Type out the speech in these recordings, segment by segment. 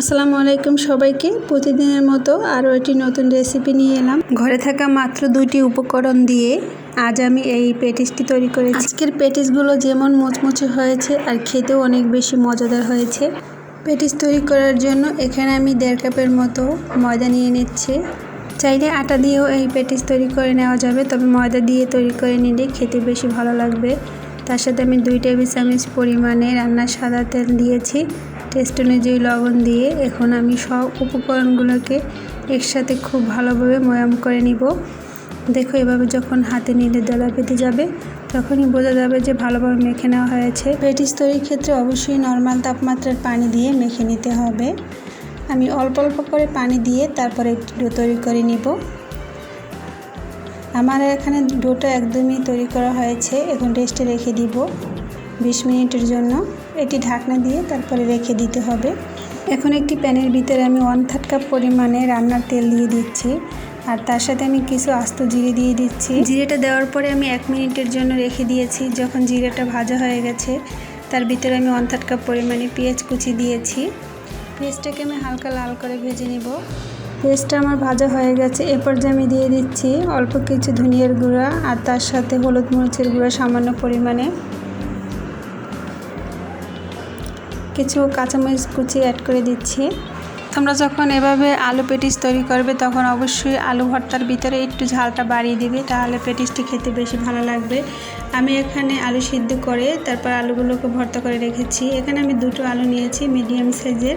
আসসালামু আলাইকুম সবাইকে। প্রতিদিনের মতো আরও একটি নতুন রেসিপি নিয়ে এলাম। ঘরে থাকা মাত্র দুইটি উপকরণ দিয়ে আজ আমি এই পেটিসটি তৈরি করেছি। আজকের পেটিসগুলো যেমন মুচমুচে হয়েছে আর খেতেও অনেক বেশি মজাদার হয়েছে। পেটিস তৈরি করার জন্য এখানে আমি দেড় কাপের মতো ময়দা নিয়ে নিচ্ছি। চাইলে আটা দিয়েও এই পেটিস তৈরি করে নেওয়া যাবে, তবে ময়দা দিয়ে তৈরি করে নিলে খেতে বেশি ভালো লাগবে। তার সাথে আমি দুই টেবিল চামচ পরিমাণে রান্নার সাদা তেল দিয়েছি। টেস্ট অনুযায়ী লবণ দিয়ে এখন আমি সব উপকরণগুলোকে একসাথে খুব ভালোভাবে ময়াম করে নিব। দেখো এভাবে যখন হাতে নিলে দলা পেতে যাবে, তখনই বোঝা যাবে যে ভালোভাবে মেখে নেওয়া হয়েছে। পেটিস তৈরির ক্ষেত্রে অবশ্যই নর্মাল তাপমাত্রার পানি দিয়ে মেখে নিতে হবে। আমি অল্প অল্প করে পানি দিয়ে তারপরে একটি ডো তৈরি করে নিব। আমার এখানে ডোটা একদমই তৈরি করা হয়েছে, এখন রেস্টে রেখে দিব। বিশ মিনিটের জন্য এটি ঢাকনা দিয়ে তারপরে রেখে দিতে হবে। এখন একটি প্যানের ভিতরে আমি ওয়ান থার্ড কাপ পরিমাণে রান্নার তেল দিয়ে দিচ্ছি। আর তার সাথে আমি কিছু আস্ত জিরে দিয়ে দিচ্ছি। জিরেটা দেওয়ার পরে আমি এক মিনিটের জন্য রেখে দিয়েছি। যখন জিরেটা ভাজা হয়ে গেছে, তার ভিতরে আমি ওয়ান থার্ড কাপ পরিমাণে পেঁয়াজ কুচি দিয়েছি। পেঁয়াজটাকে আমি হালকা লাল করে ভেজে নিব। পেঁয়াজটা আমার ভাজা হয়ে গেছে। এ পর্যায়ে আমি দিয়ে দিচ্ছি অল্প কিছু ধনিয়ার গুঁড়া আর তার সাথে হলুদ মরিচের গুঁড়া সামান্য পরিমাণে। কিছু কাঁচামরিচ কুচি অ্যাড করে দিচ্ছি। তোমরা যখন এভাবে আলু পেটিস তৈরি করবে, তখন অবশ্যই আলু ভর্তার ভিতরে একটু ঝালটা বাড়িয়ে দিবে, তাহলে পেটিসটি খেতে বেশি ভালো লাগবে। আমি এখানে আলু সিদ্ধ করে তারপর আলুগুলোকে ভর্তা করে রেখেছি। এখানে আমি দুটো আলু নিয়েছি মিডিয়াম সাইজের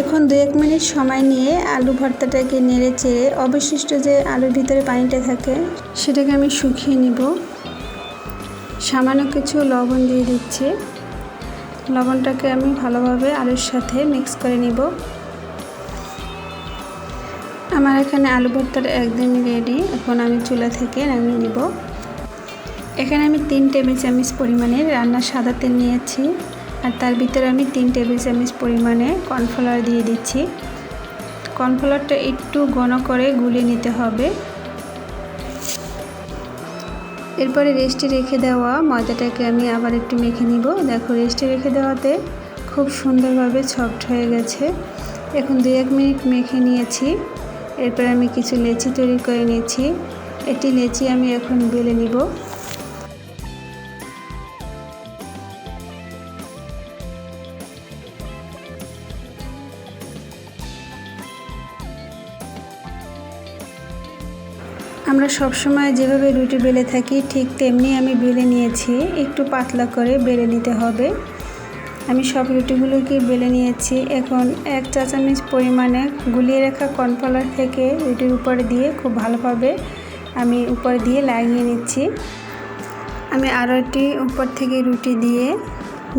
এখন দু এক মিনিট সময় নিয়ে আলু ভর্তাটাকে নেড়ে চেড়ে অবশিষ্ট যে আলুর ভিতরে পানিটা থাকে, সেটাকে আমি শুকিয়ে নিব। সামান্য কিছু লবণ দিয়ে দিচ্ছি। লবণটাকে আমি ভালোভাবে আলুর সাথে মিক্স করে নিব। আমার এখানে আলু ভর্তার একদমই রেডি এখন আমি চুলা থেকে নামিয়ে নিব। এখানে আমি তিন টেবিল চামচ পরিমাণে রান্নার সাদা তেল নিয়েছি আর তার ভিতরে আমি তিন টেবিল চামচ পরিমাণে কর্নফ্লাওয়ার দিয়ে দিচ্ছি। কর্নফ্লাওয়ারটা একটু ঘন করে গুলিয়ে নিতে হবে। এরপরে রেস্টে রেখে দেওয়া ময়দাটাকে আমি আবার একটু মেখে নিব। দেখো, রেস্টে রেখে দেওয়াতে খুব সুন্দরভাবে সফট হয়ে গেছে। এখন দু এক মিনিট মেখে নিয়েছি। এরপর আমি কিছু লেচি তৈরি করে নিয়েছি। এটি লেচি আমি এখন বেলে নিব। আমরা সবসময় যেভাবে রুটি বেলে থাকি, ঠিক তেমনি আমি বেলে নিয়েছি। একটু পাতলা করে বেলে নিতে হবে। আমি সব রুটিগুলোকে বেলে নিয়েছি। এখন এক চা চামচ পরিমাণে গুলিয়ে রাখা কর্নফ্লাওয়ার থেকে রুটির উপরে দিয়ে খুব ভালোভাবে আমি উপরে দিয়ে লাগিয়ে নিচ্ছি। আমি আরও একটি উপর থেকে রুটি দিয়ে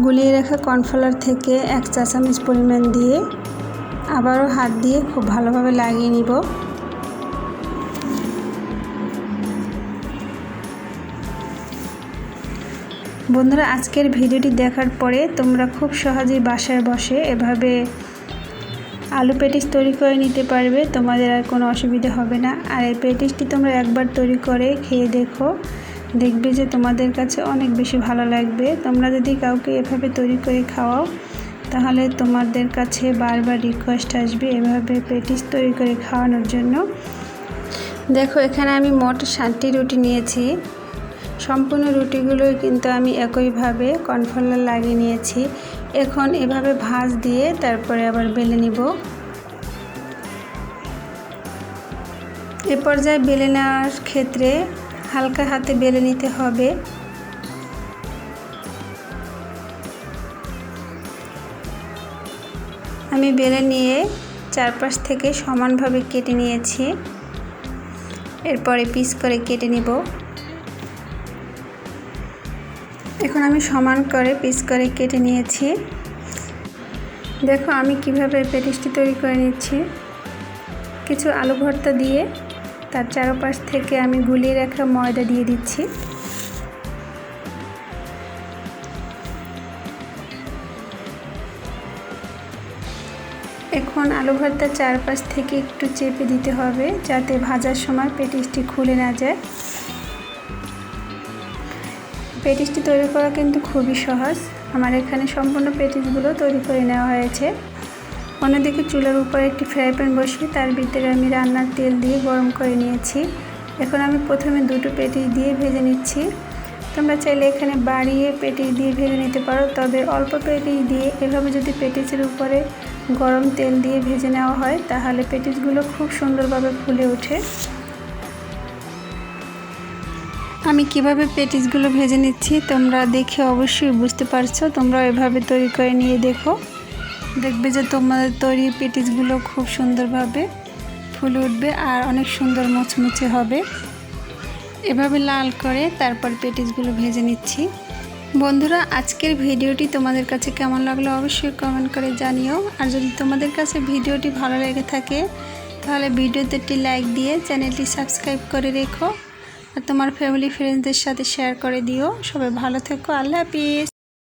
গুলিয়ে রাখা কর্নফ্লাওয়ার থেকে এক চা চামচ পরিমাণ দিয়ে আবারও হাত দিয়ে খুব ভালোভাবে লাগিয়ে নিব। বন্ধুরা, আজকের ভিডিওটি দেখার পরে তোমরা খুব সহজেই বাসায় বসে এভাবে আলু পেটিস তৈরি করে নিতে পারবে। তোমাদের আর কোনো অসুবিধা হবে না। আর এই পেটিসটি তোমরা একবার তৈরি করে খেয়ে দেখো। দেখবে যে তোমাদের কাছে অনেক বেশি ভালো লাগবে। তোমরা যদি কাউকে এভাবে তৈরি করে খাওয়াও, তাহলে তোমাদের কাছে বারবার রিকোয়েস্ট আসবে এভাবে পেটিস তৈরি করে খাওয়ানোর জন্য। দেখো, এখানে আমি মোট ষাটটি রুটি নিয়েছি। সম্পূর্ণ রুটিগুলোই কিন্তু আমি একইভাবে কর্নফ্লাওয়ার লাগিয়ে নিয়েছি। এখন এভাবে ভাঁজ দিয়ে তারপরে আবার বেলে নিব। এ পর্যায়ে বেলে নেওয়ার ক্ষেত্রে হালকা হাতে বেলে নিতে হবে। আমি বেলে নিয়ে চারপাশ থেকে সমানভাবে কেটে নিয়েছি। এরপরে পিস করে কেটে নিব। এখন আমি সমান করে পিস করে কেটে নিয়েছি। দেখো আমি কীভাবে পেটিসটি তৈরি করে নিচ্ছি। কিছু আলু ভর্তা দিয়ে তার চারপাশ থেকে আমি গুলিয়ে রাখা ময়দা দিয়ে দিচ্ছি। এখন আলু ভর্তার চারপাশ থেকে একটু চেপে দিতে হবে যাতে ভাজার সময় পেটিসটি খুলে না যায়। পেটিসটি তৈরি করা কিন্তু খুবই সহজ। আমার এখানে সম্পূর্ণ পেটিসগুলো তৈরি করে নেওয়া হয়েছে। অন্যদিকে চুলার উপরে একটি ফ্রাই প্যান বসিয়ে তার ভিতরে আমি রান্নার তেল দিয়ে গরম করে নিয়েছি। এখন আমি প্রথমে দুটো পেটিস দিয়ে ভেজে নিচ্ছি। তোমরা চাইলে এখানে বাড়িয়ে পেটিস দিয়ে ভেজে নিতে পারো, তবে অল্প পেটিস দিয়ে এভাবে যদি পেটিসের উপরে গরম তেল দিয়ে ভেজে নেওয়া হয়, তাহলে পেটিসগুলো খুব সুন্দরভাবে ফুলে ওঠে। আমি কীভাবে পেটিসগুলো ভেজে নিচ্ছি তোমরা দেখে অবশ্যই বুঝতে পারছ। তোমরা এভাবে তৈরি করে নিয়ে দেখো। দেখবে যে তোমাদের তৈরি পেটিসগুলো খুব সুন্দরভাবে ফুলে উঠবে আর অনেক সুন্দর মুচমুচে হবে। এভাবে লাল করে তারপর পেটিসগুলো ভেজে নিচ্ছি। বন্ধুরা, আজকের ভিডিওটি তোমাদের কাছে কেমন লাগল অবশ্যই কমেন্ট করে জানিও। আর যদি তোমাদের কাছে ভিডিওটি ভালো লেগে থাকে, তাহলে ভিডিওতে একটি লাইক দিয়ে চ্যানেলটি সাবস্ক্রাইব করে রেখো। আর তোমার ফ্যামিলি ফ্রেন্ডসদের সাথে শেয়ার করে দিও। সবাই ভালো থেকো আল্লাহ হাফিজ।